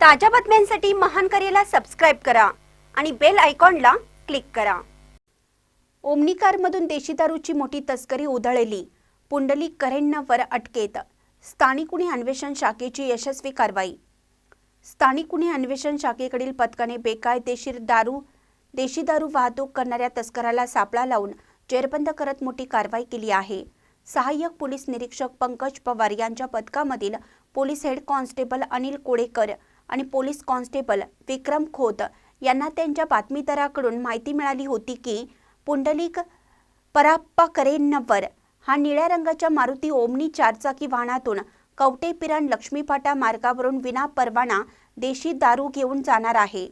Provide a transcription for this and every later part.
ताज्या बातम्यांसाठी महान करेला सबस्क्राईब करा आणि बेल आयकॉनला क्लिक करा. ओमनी कारमधून देशी दारूची मोठी तस्करी उधळली. पुंडलिक करेंनावर अटकेत. स्थानिक गुन्हे अन्वेषण शाखेची यशस्वी कारवाई. स्थानिक गुन्हे अन्वेषण शाखेकडील पथकाने बेकायदेशीर दारू देशी दारू वाहतूक करणाऱ्या तस्कराला सापळा लावून जेरबंद करत मोठी कारवाई केली आहे. सहाय्यक पोलीस निरीक्षक पंकज पवार यांच्या पथकामधील police head constable Anil Kolekar आणि पोलीस कॉन्स्टेबल विक्रम खोत यांना त्यांच्या बातमीदाराकडून माहिती मिळाली होती की पुंडलिक पराप्पाकरेंवर हा निळ्या रंगाच्या मारुती ओमनी चारचाकी वाहनातून कवटे पिराण लक्ष्मीपाटा मार्गावरून विना परवाना देशी दारू घेऊन जाणार आहे.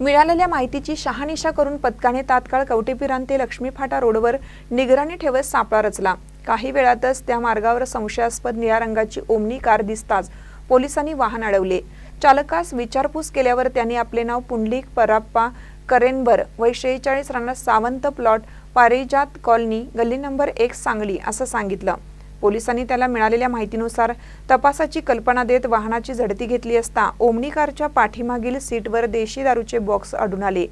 मिळालेल्या माहितीची शहानिशा करून पथकाने तात्काळ कवटेपिरान ते लक्ष्मी फाटा रोडवर निगराणी ठेवत सापळा रचला. काही वेळातच त्या मार्गावर संशयास्पद निळ्या रंगाची ओमनी कार दिसताच पोलिसांनी वाहन अडवले. चालकास विचारपूस केल्यावर त्यांनी आपले नाव पुंडलिक पराप्पा करेनबर व शेहेचाळीस राणा सावंत प्लॉट पारिजात कॉलनी गल्ली नंबर एक सांगली असं सांगितलं. पोलिसांनी त्याला मिळालेल्या माहितीनुसार तपासाची कल्पना देत वाहनाची झडती घेतली असता ओमनी कारच्या पाठीमागील सीटवर देशी दारूचे बॉक्स आढळून आले.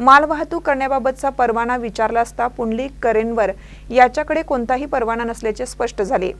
मालवाहतूक करण्याबाबतचा परवाना विचारला असता पुंडलिक करेनवर याच्याकडे कोणताही परवाना नसल्याचे स्पष्ट झाले.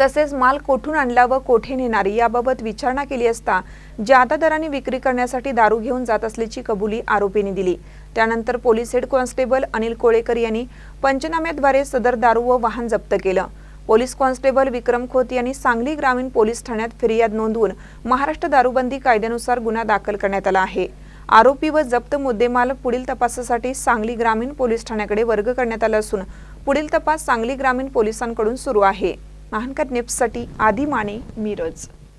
तसेच माल कोठून आणला व कोठे नेणार याबाबत विचारणा केली असता जादा दराने विक्री करण्यासाठी दारू घेऊन जात असल्याची कबुली आरोपीने दिली. त्यानंतर police head constable Anil Kolekar यांनी पंचनाम्याद्वारे सदर दारू व वाहन जप्त केलं. पोलीस कॉन्स्टेबल विक्रम खोत यांनी सांगली ग्रामीण पोलीस ठाण्यात फिर्याद नोंदवून महाराष्ट्र दारूबंदी कायद्यानुसार गुन्हा दाखल करण्यात आला आहे. आरोपी व जप्त मुद्देमाल पुढील तपासासाठी सांगली ग्रामीण पोलीस ठाण्याकडे वर्ग करण्यात आला असून पुढील तपास सांगली ग्रामीण पोलिसांकडून सुरू आहे. महानकर नेप्ससाठी आदी माने मिरज.